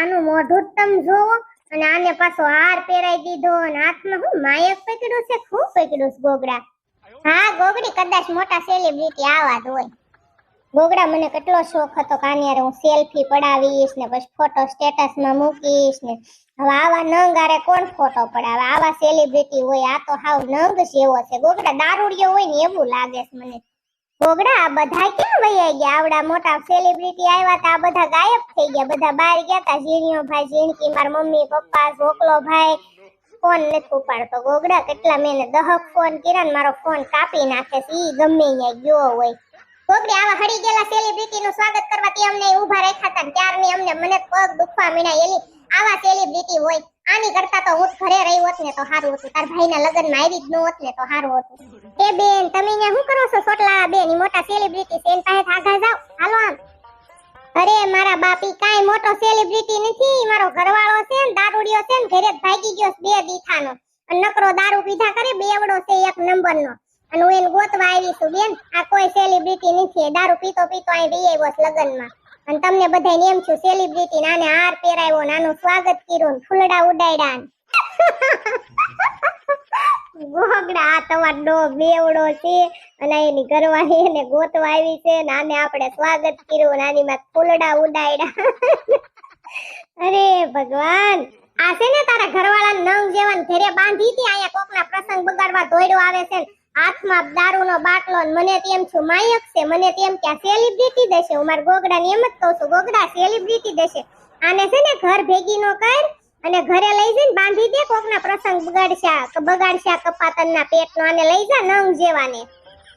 આનું મોઢું તમે જોવો. અને આને પાછો હાર પહેરાઈ દીધો અને હાથમાં હું માયક પકડ્યું છે ખૂબ પકડ્યું છે ગોગડા. હા, ગોગડી કદાચ મોટા સેલિબ્રિટી આવા જ હોય. ગોગડા મને કેટલો શોખ હતો કે આની હું સેલ્ફી પડાવીશ ને પછી ફોટો સ્ટેટસમાં મૂકીશ ને. હવે આવા નંગ આરે કોણ ફોટો પડાવે? આવા સેલિબ્રિટી હોય, આ તો હાવ નંગ જેવો છે. ગોગડા દારૂડિયો હોય ને એવું લાગે છે મને. ગોગડા આ બધા ક્યાં વૈયા ગયા? આવડા મોટા સેલિબ્રિટી આવ્યા તા બધા ગાયબ થઈ ગયા. બધા બહાર ગયા તા, ઝીણીઓ ભાઈ, ઝીણકી, માર મમ્મી, પપ્પા ઝોકલો ભાઈ. ફોન નથી ઉપાડતો. ગોગડા, કેટલા મેં દહક ફોન કર્યા મારો ફોન કાપી નાખે છે. ઈ ગમે અહીંયા ગયો હોય. ગોગડી, આવા હળી ગયેલા સેલિબ્રિટી નું સ્વાગત કરવા તે અમને ઊભા રાખ્યા હતા ત્યારની અમને મને પગ દુખવા મીના એલી. આવા સેલિબ્રિટી હોય. આની કરતા તો હું ઘરે રહી હોત ને તો સારું હતું. તાર ભાઈના લગ્નમાં આવી જ ન હોત ને તો સારું હતું. એ બેન, તમે અહીંયા શું કરો છો? સોટલા બેન, ઈ મોટા સેલિબ્રિટી છે. એની પાસે આગા જાઓ. હાલો આમ. અરે, મારા બાપી કાઈ મોટો સેલિબ્રિટી નથી. મારો ઘરવાળો છે ને, દારૂડિયો છે ને, ઘરે ભાગી ગયો બે દીઠાનો. અને નકરો દારૂ પીધા કરે બેવડો છે એક નંબરનો. અને હું એને ગોતવા આવી છું. બેન, આ કોઈ સેલિબ્રિટી નથી. દારૂ પીતો પીતો અહીં રહી આવ્યો લગ્નમાં. અને તમને બધાને એમ છું સેલિબ્રિટી નાને હાર પહેરાવ્યો નાનું સ્વાગત કર્યું ફૂલડા ઉડાડ્યા ગોગડા, આ તમારો બેવડો છે. અને એની ઘરવાળી એને ગોતવા આવી છે નાને આપણે સ્વાગત કર્યું નાની માં ફૂલડા ઉડાડ્યા. અરે ભગવાન, આ છે ને તારા ઘરવાળા નંગ જેવાન ઘરે બાંધી હતી, અહીંયા કોકના પ્રસંગ બગાડવા દોડ્યો આવે છે હાથમાં દારૂનો બાટલો મને તેમ છું માયક છે, મને તેમ કે સેલિબ્રિટી દેશે, હું મારા ગોગડાને એમ જ કહું છું, ગોગડા સેલિબ્રિટી દેશે. આને છે ને ઘર ભેગી નો કર અને ઘરે લઈ જઈને બાંધી દે, કોકના પ્રસંગ બગાડશા બગાડશા કપાતનના પેટનો, આને લઈ જા નંગ જેવાને.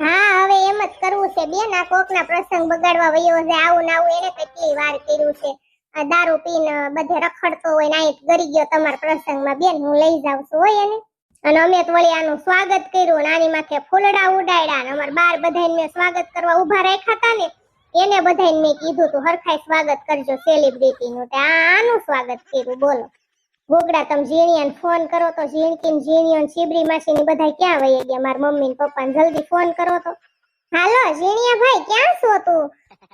હા, હવે એમ જ કરવું છે બેન, આ કોકના પ્રસંગ બગાડવા વયો છે આવું ને આવું, એને કેટલી વાર કર્યું છે. દારૂ પીને બધે રખડતો હોય ને ગરી ગયો તમારા પ્રસંગમાં, બેન, હું લઈ જાઉં છું, હોય એને. અને અમે તો વળી આનું સ્વાગત કર્યું ને આની માથે ફૂલડા ઉડાડ્યા અને અમાર બાર બધાને મેં સ્વાગત કરવા ઊભા રાખ્યા હતા ને, એને બધાને મેં કીધું તું, હરખાઈ સ્વાગત કરજો સેલિબ્રિટીનું તે આનું સ્વાગત કર્યું, બોલો. ગોગડા તમે ઝીણિયાને ફોન કરો તો ઝીણકી ને ઝીણીઓ ને માસી ને બધા ક્યાં વહી ગયા? મારા મમ્મી ને પપ્પા ને જલ્દી ફોન કરો તો. હાલો, ઝીણિયા ભાઈ, ક્યાં છો તું?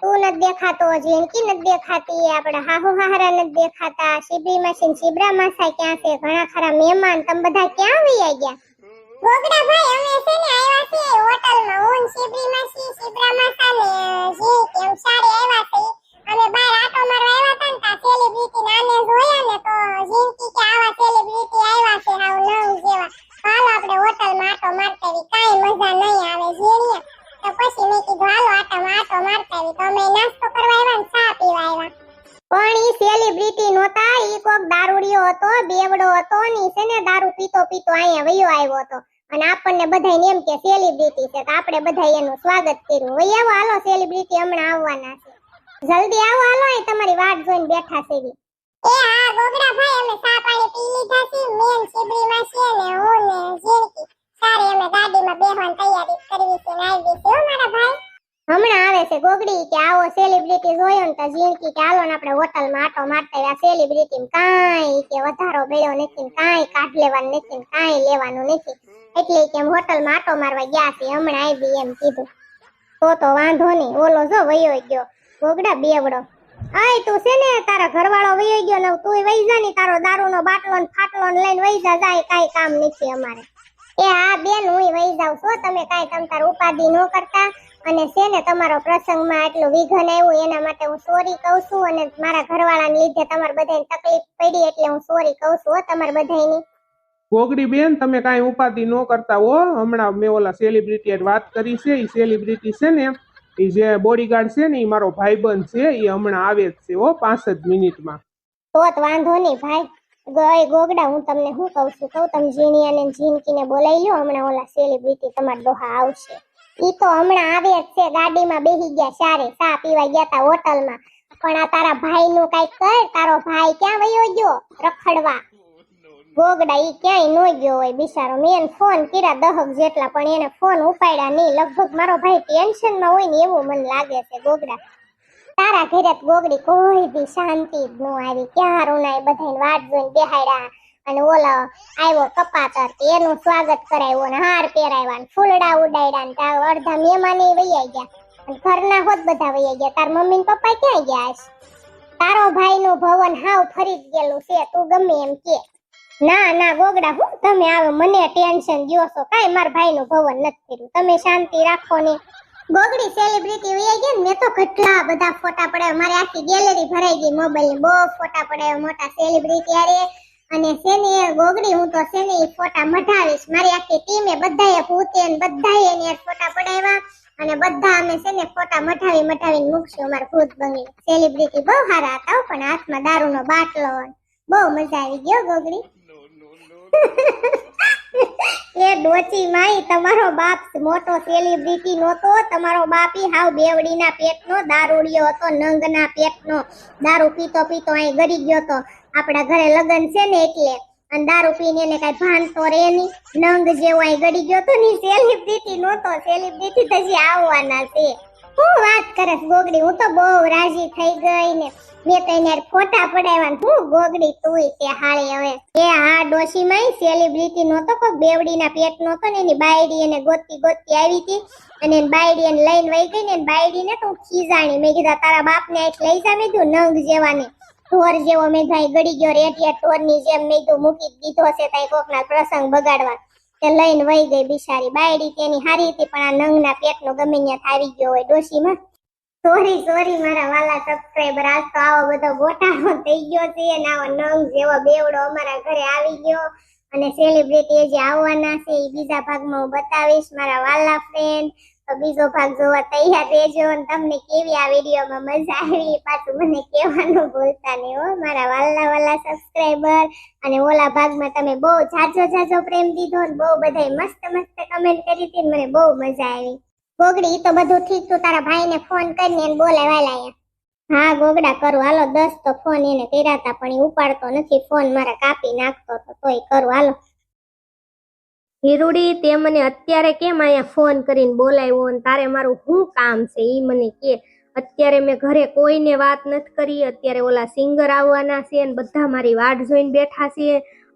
તું નથી દેખાતો ઝીણકી નથી દેખાતી, આપણે હાહુ હાહરા નથી દેખાતા, શીબરી માસી ને શીબરા માસા ક્યાં છે, ઘણા ખરા મહેમાન, તમે બધા ક્યાં વહી ગયા? ગોગડા ભાઈ, અમે છે ને આવ્યા છે હોટલમાં. હું ને શીબરી માસી, શીબરા માસા ને જે એમ સારે આવ્યા છે. અમે બહાર આટો મારવા આવ્યા હતા ને તા સેલિબ્રિટી નાને જોયા ને તો ઝીણકી કે આવા સેલિબ્રિટી આવ્યા છે હાવ નંગ જેવા હાલો આપણે હોટલમાં આટો મારતા આવી કાંઈ મજા નહીં આવે ઝીણીયા તો પછી મેં કીધું હાલો આટામાં આટો મારતા આવી તો અમે નાસ્તો કરવા આવ્યા ને ચા પીવા આવ્યા પણ ઈ સેલિબ્રિટી નહોતા ઈ કોક દારૂડિયો હતો બેવડો હતો ને ઈ છે ને દારૂ પીતો પીતો અહીંયા વયો આવ્યો હતો. અને આપણને બધાને એમ કે સેલિબ્રિટી છે, તો આપણે બધા એનું સ્વાગત કર્યું. હોય આવો, હાલો સેલિબ્રિટી હમણાં આવવાના છે. જલ્દી આવો, હાલો એ તમારી વાટ જોઈને બેઠા છે. એ હા ગોગડા ભાઈ, અમે પાણી પી લીધા છે. મેન શિબરી છે ને હું ને ઝીણકી. સારી અમે ગાડીમાં બેહવાની તૈયારી કરવી છે ને આવી છે મારા ભાઈ. હમણાં આવે છે ગોગડી કે આવો સેલિબ્રિટી જોયો ને તો ઝીણકી કે હાલો ને આપણે હોટલમાં આટો મારતા આવ્યા સેલિબ્રિટી કાંઈ કે વધારો બેડ્યો નથી કાંઈ કાઢ લેવાનું નથી કાંઈ લેવાનું નથી. એટલે કે એમ હોટલમાં આટો મારવા ગયા છે, હમણાં આવી એમ કીધું. તો તો વાંધો નહીં, ઓલો જો વયો ગયો, ગોગડા બેવડો. આય તું છે ને, તારા ઘરવાળો વયો ગયો ને, તું વહી જા ને, તારો દારૂનો બાટલો ને ફાટલો ને લઈને વહી જા, જાય કાંઈ કામ નથી અમારે. એ હા બેન, હું વહી જાઉં છું તમે કાંઈ તમ તાર ઉપાધિ ન કરતા. અને છે ને તમારો પ્રસંગમાં આટલું વિઘન આવ્યું એના માટે હું સોરી કહું છું અને મારા ઘરવાળાને લીધે તમારે બધાને તકલીફ પડી એટલે હું સોરી કહું છું હો તમારે બધાની ગોગડી બેન તમે કાંઈ ઉપાધિ ન કરતા હો. હમણાં મેં ઓલા સેલિબ્રિટી વાત કરી છે એ સેલિબ્રિટી છે ને એ જે બોડીગાર્ડ છે ને એ મારો ભાઈબંધ છે એ હમણાં આવે જ છે હો જ મિનિટમાં. તો વાંધો નહીં ભાઈ. ગઈ ગોગડા હું તમને શું કહું છું? કહું તમે અને ઝીણકીને બોલાવી લ્યો હમણાં ઓલા સેલિબ્રિટી તમારા ડોહા આવશે. ઈ તો હમણાં આવે જ છે, ગાડીમાં બેસી ગયા સારે ચા પીવા ગયા તા હોટલમાં. પણ આ તારા ભાઈનું કઈ કર, તારો ભાઈ ક્યાં વયો ગયો? રખડવા. ગોગડા ઈ ક્યાંય નો ગયો હોય બિચારો. મેં ફોન કર્યા દહક જેટલા, પણ એને ફોન ઉપાડ્યા નહીં. લગભગ મારો ભાઈ ટેન્શનમાં હોય ને એવું મને લાગે છે ગોગડા. તારા ઘેરે ગોગડી કોઈ બી શાંતિ જ ન આવી. ક્યાં રૂનાય બધાને વાટ જોઈને બેહાડ્યા. અને ઓલો આવ્યો કપાતર એનું સ્વાગત કરાવ્યું અને હાર પહેરાવ્યા ને ફૂલડા ઉડાડ્યા ને તાર અડધા મહેમાન વૈયા ગયા. અને ઘરના હોત બધા વૈયા ગયા. તાર મમ્મી ને પપ્પા ક્યાં ગયા છે તારો ભાઈનું ભવન હાવ ફરી ગયેલું છે, તું ગમે એમ કે. ના ના, ગોગડા, હું? તમે આવે, મને ટેન્શન દો છો. કાઈ મારા ભાઈ નું ભવન નથી કર્યું. તમે શાંતિ રાખો ને. ગોગડી સેલિબ્રિટી વહી ગઈ ને, મેં તો કેટલા બધા ફોટા પડાવ્યા. મારી આખી ગેલેરી ભરાઈ ગઈ મોબાઈલની. બહુ ફોટા પડાવ્યા મોટા સેલિબ્રિટી હારે. અને એ ગોગડી, હું તો શેની ફોટા મઢાવીશ. મારી આખી ટીમે બધાએ ભૂતે બધાએ એને ફોટા પડાવ્યા અને બધા અમે સેને ફોટા મઢાવી મઢાવીને મૂકશું અમારા ભૂત બંગલી. સેલિબ્રિટી બહુ સારા હતા પણ હાથમાં દારૂનો બાટલો બહુ મજા આવી ગયો ગોગડી. એ ડોચી માઈ, તમારો બાપ મોટો સેલિબ્રિટી નહોતો. તમારો બાપી હાવ બેવડીના પેટનો, દારૂડિયો હતો, નંગના પેટનો. દારૂ પીતો પીતો અહીં ગરી ગયો તો આપણા ઘરે લગ્ન છે ને એટલે અને દારૂ પીને એને કઈ ભાન તો રે નહીં. નંગ જેવો અહીં ગડી ગયો તો ને સેલિબ્રિટી નહોતો. સેલિબ્રિટી તો હજી આવવાના છે. હું વાત કરસ ગોગડી, હું તો બહુ રાજી થઈ ગઈ ને. મેં તો એને ફોટા પડાવ્યા ને હું ગોગડી તુંય તે હાળી હવે. એ હા ડોશીમાં સેલિબ્રિટી નહોતો, કોઈ બેવડીના પેટ નહોતો ને એની બાયડી એને ગોતી ગોતી આવી હતી. અને બાયડી એને લઈને વહી ગઈ ને એની બાયડીને તો ખીજાણી. મેં કીધા તારા બાપને એક લઈ જાવી દઉં નંગ જેવાને ઢોર જેવો મેં થાય ગળી ગયો, રેટિયા ઢોરની જેમ મેં તો મૂકી દીધો છે તાઈ કોકના પ્રસંગ બગાડવા. તે લઈને વહી ગઈ બિચારી બાયડી તેની હારી હતી, પણ આ નંગના પેટનો ગમે ત્યાં આવી ગયો હોય ડોશીમાં. સોરી સોરી, મારા વાલા સબસ્ક્રાઇબર આજ તો આવો બધો ગોટાળો થઈ ગયો છે અને આવો નંગ જેવો બેવડો અમારા ઘરે આવી ગયો. અને સેલિબ્રિટી જે આવવાના છે એ બીજા ભાગમાં હું બતાવીશ. મારા વાલા ફ્રેન્ડ બીજો ભાગ જોવા તૈયાર રહેજો તમને કેવી આ વિડીયોમાં મજા આવી પાછું મને કહેવાનું ભૂલતા નહીં હો. મારા વાલા વાલા સબસ્ક્રાઈબર અને ઓલા ભાગમાં તમે બહુ જાજો જાજો પ્રેમ દીધો બહુ બધાય મસ્ત મસ્ત કમેન્ટ કરી હતી મને બહુ મજા આવી. ગોગડી તો બધું ઠીક તું. તારા ભાઈને ફોન કરીને બોલાવાય અહીંયા. હા, ગોગડા, કરું. હાલો, દસ તો ફોન એને કર્યા હતા પણ એ ઉપાડતો નથી. ફોન મારા કાપી નાખતો તો તોય કરું. હાલો હિરુડી તે મને અત્યારે કેમ અહીંયા ફોન કરીને બોલાવ્યો અને તારે મારું શું કામ છે? એ મને કે, અત્યારે મેં ઘરે કોઈને વાત નથી કરી, અત્યારે ઓલા સિંગર આવવાના છે અને બધા મારી વાટ જોઈને બેઠા છે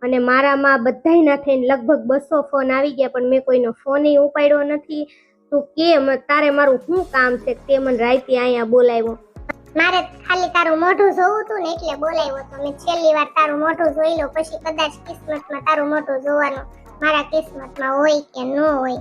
અને મારામાં બધાયના થઈને લગભગ બસો ફોન આવી ગયા, પણ મેં કોઈનો ફોન ઉપાડ્યો નથી. તું કેમ તારે મારું શું કામ છે તે મને રાઈતે અહીંયા બોલાવ્યો. મારે ખાલી તારું મોઢું જોવું હતું ને એટલે બોલાવ્યો તો મેં છેલ્લી વાર તારું મોઢું જોઈ લો, પછી કદાચ કિસ્મતમાં તારું મોઢું જોવાનું મારા કિસ્મતમાં હોય કે ન હોય.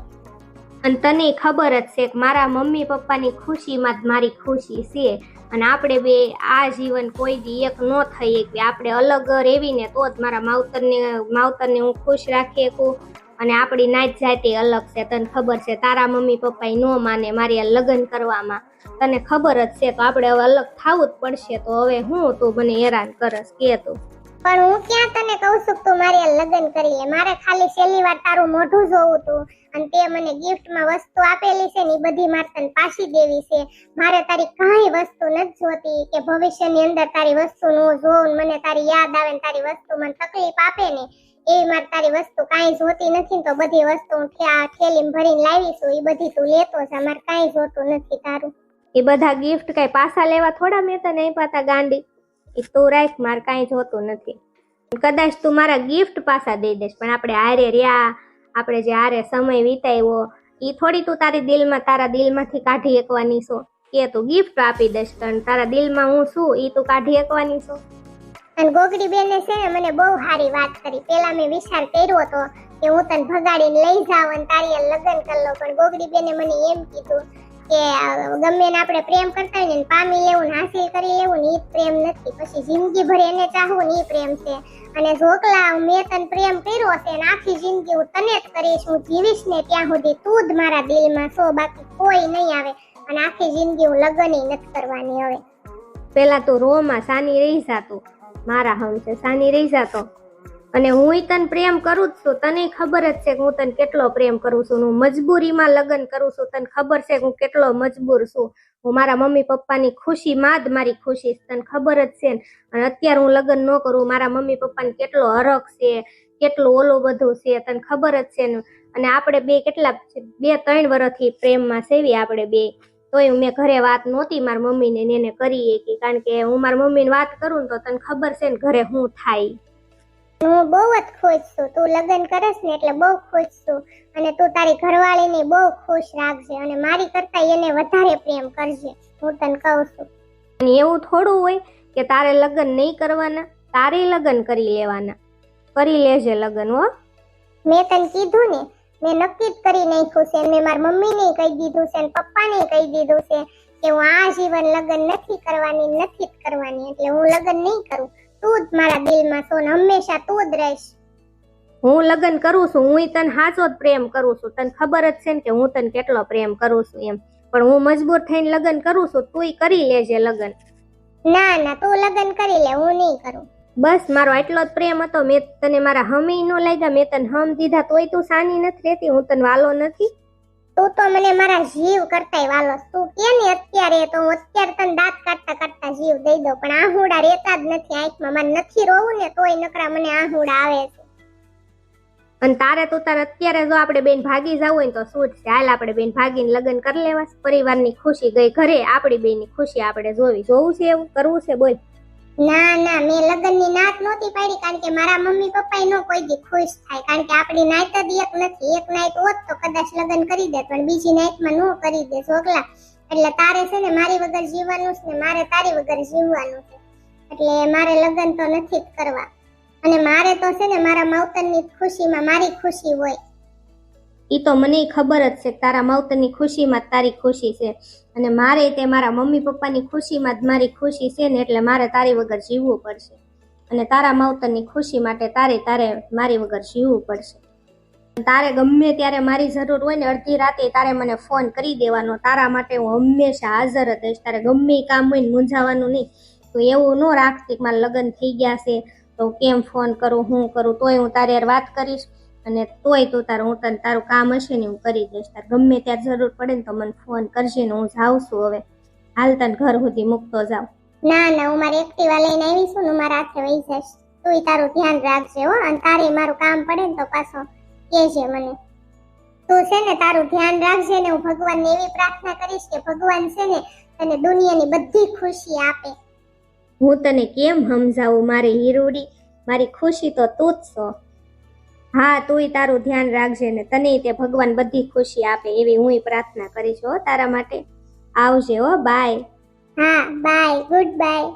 અને તને ખબર જ છે કે મારા મમ્મી પપ્પાની ખુશીમાં જ મારી ખુશી છે. અને આપણે બે આ જીવન કોઈ દી એક ન થઈએ કે આપણે અલગ રેવીને તો જ મારા માવતરને માવતરને હું ખુશ રાખી શકું. અને આપણી નાચ જાતિ અલગ છે. તને ખબર છે, તારા મમ્મી પપ્પા ન માને મારી આ લગ્ન કરવામાં. તને ખબર જ છે તો આપણે હવે અલગ થવું જ પડશે. તો હવે હું તું મને હેરાન કરસ, કે તું. પણ હું ક્યાં તને કહું છું તું મારી લગ્ન કરી લે? મારે ખાલી છેલ્લી વાર તારું મોઢું જોવું તું અને તે મને ગિફ્ટમાં વસ્તુ આપેલી છે ને એ બધી મારે તને પાછી દેવી છે. મારે તારી કાંઈ વસ્તુ નથી જોતી કે ભવિષ્યની અંદર તારી વસ્તુ હું જોઉં મને તારી યાદ આવે ને તારી વસ્તુ મને તકલીફ આપે ને એ મારે તારી વસ્તુ કાંઈ જોતી નથી તો બધી વસ્તુ હું થેલીમાં ભરીને લાવી છું એ બધી તું લેતો છે મારે કાંઈ જોતું નથી તારું. એ બધા ગિફ્ટ કઈ પાછા લેવા થોડા મેં તને આપ્યા હતા ગાંડી? એ તું રાખ, મારે કાંઈ જોતું નથી. કદાચ તું મારા ગિફ્ટ પાછા દઈ દઈશ, પણ આપણે હારે રહ્યા, આપણે જે હારે સમય વિતાવ્યો એ થોડી તું તારી દિલમાં, તારા દિલમાંથી કાઢી એકવાની છો. કે તું ગિફ્ટ આપી દઈશ પણ તારા દિલમાં હું છું એ તું કાઢી એકવાની છો. અને ગોગડી બેને છે ને મને બહુ સારી વાત કરી. પેલા મેં વિચાર કર્યો હતો કે હું તને ભગાડીને લઈ જાઉં અને તારી લગ્ન કરી લઉં, પણ ગોગડી બેને મને એમ કીધું કે ગમે એને આપણે પ્રેમ કરતા ને પામી લેવું ને હાસિલ કરી લેવું ને એ પ્રેમ નથી. પછી જિંદગી ભર એને ચાહવું ને એ પ્રેમ છે. અને ઝોકલા મેં તને પ્રેમ કર્યો છે આખી જિંદગી હું તને જ કરીશ. હું જીવીશ ને ત્યાં સુધી તું જ મારા દિલમાં છો, બાકી કોઈ નહીં આવે. અને આખી જિંદગી હું લગ્ન નથી કરવાની હવે. પેલા તું રોમાં સાની રહી જાતો. મારા હમ છે સાની રહી જાતો. અને હું તને પ્રેમ કરું જ છું. તને ખબર જ છે કે હું તને કેટલો પ્રેમ કરું છું. હું મજબૂરીમાં લગ્ન કરું છું. તને ખબર છે કે હું કેટલો મજબૂર છું. હું મારા મમ્મી પપ્પાની ખુશીમાં જ મારી ખુશી તને ખબર જ છે અને અત્યારે હું લગ્ન ન કરું. મારા મમ્મી પપ્પાને કેટલો હરખ છે. કેટલું ઓલું બધું છે. તને ખબર જ છે અને આપણે બે કેટલા બે ત્રણ વર્ષથી પ્રેમમાં સેવી આપણે બે. તોય મેં ઘરે વાત નહોતી મારા મમ્મીને એને કરી કે કારણ કે હું મારા મમ્મીને વાત કરું ને તો તને ખબર છે ને ઘરે હું થાય. હું બહુ જ ખુશ છું. તું લગ્ન કરસ ને એટલે બહુ ખુશ છું. અને તું તારી ઘરવાળીને બહુ ખુશ રાખજે અને મારી કરતા એને વધારે પ્રેમ કરજે. હું તને કહું છું. અને એવું થોડું હોય કે તારે લગ્ન નહીં કરવાના તારે લગ્ન કરી લેવાના. કરી લેજે લગ્ન હો. મેં તને કીધું ને મેં નક્કી જ કરી નાખ્યું છે. મેં મારી મમ્મીને કહી દીધું છે ને પપ્પાને કહી દીધું છે કે હું આ જીવન લગ્ન નથી કરવાની નથી જ કરવાની. એટલે હું લગ્ન નહીં કરું. તું જ મારા દિલમાં છો ને હંમેશા તું જ રહીશ. હું લગ્ન કરું છું હું તને સાચો જ પ્રેમ કરું છું. તને ખબર જ છે ને કે હું તને કેટલો પ્રેમ કરું છું એમ. પણ હું મજબૂર થઈને લગ્ન કરું છું તુંય કરી લેજે લગ્ન. ના ના તું લગ્ન કરી લે હું નહીં કરું. બસ મારો એટલો જ પ્રેમ હતો. મેં તને મારા હમી નો લાગ્યા મેં તને હમ દીધા તોય તું સાની નથી રહેતી હું તને વાલો નથી. તું તો મને મારા જીવ કરતા વાલો. તું કે ને અત્યારે તો હું અત્યારે તને દાંત કાઢતા કાઢતા જીવ દઈ દઉં. પણ આહુડા રહેતા જ નથી આંખમાં. મને નથી રોવું ને તોય નકરા મને આહુડા આવે છે. અને તારે તો તારે અત્યારે જો આપણે બેન ભાગી જવું હોય તો શું છે? હાલ આપણે બેન ભાગીને લગ્ન કરી લેવા પરિવારની ખુશી ગઈ ઘરે. આપણી બેનની ખુશી આપણે જોવી. જોવું છે એવું? કરવું છે? બોલ. ના ના, મેં લગ્નની નાત નહોતી પાડી કારણ કે મારા મમ્મી પપ્પા નો કોઈ દી ખુશ થાય. કારણ કે આપણી નાત જ એક નથી. એક નાત હોત તો કદાચ લગ્ન કરી દે પણ બીજી નાતમાં નો કરી દે છોકલા એટલે તારે છે ને મારી વગર જીવવાનું છે ને મારે તારી વગર જીવવાનું છે. એટલે મારે લગ્ન તો નથી જ કરવા. અને મારે તો છે ને મારા માવતરની ખુશીમાં મારી ખુશી હોય. ઈ તો મને ખબર જ છે તારા માવતરની ખુશીમાં તારી ખુશી છે. અને મારે તે મારા મમ્મી પપ્પાની ખુશીમાં જ મારી ખુશી છે ને એટલે મારે તારી વગર જીવવું પડશે. અને તારા માવતરની ખુશી માટે તારે તારે મારી વગર જીવવું પડશે. તારે ગમે ત્યારે મારી જરૂર હોય ને અડધી રાતે તારે મને ફોન કરી દેવાનો. તારા માટે હું હંમેશા હાજર જ રહીશ. તારે ગમે કામ હોય ને મૂંઝાવાનું નહીં. તો એવું ન રાખતી મારા લગ્ન થઈ ગયા છે. તો કેમ ફોન કરું, હું કરું, તોય હું તારે વાત કરીશ. અને તોય તું તારું હું તને તારું કામ હશે ને હું કરી દઈશ. તાર ગમે ત્યારે જરૂર પડે ને તો મને ફોન કરજે ને હું જાઉં છું હવે. હાલ તને ઘર સુધી મૂકતો જાઉં. ના ના હું મારી એક્ટિવા લઈને આવી છું ને મારા હાથે વહી જઈશ. તું તારું ધ્યાન રાખજે હો અને તારે મારું કામ પડે ને તો પાછો કહેજે મને. તું છે ને તારું ધ્યાન રાખજે ને હું ભગવાનને એવી પ્રાર્થના કરીશ કે ભગવાન છે ને તને દુનિયાની બધી ખુશી આપે. હું તને કેમ સમજાવું? મારી હીરોડી મારી ખુશી તો તું જ છો. હા, તુંય તારું ધ્યાન રાખજે ને તને તે ભગવાન બધી ખુશી આપે એવી હું પ્રાર્થના કરીશ હો તારા માટે. આવજે હો બાય હા બાય ગુડ બાય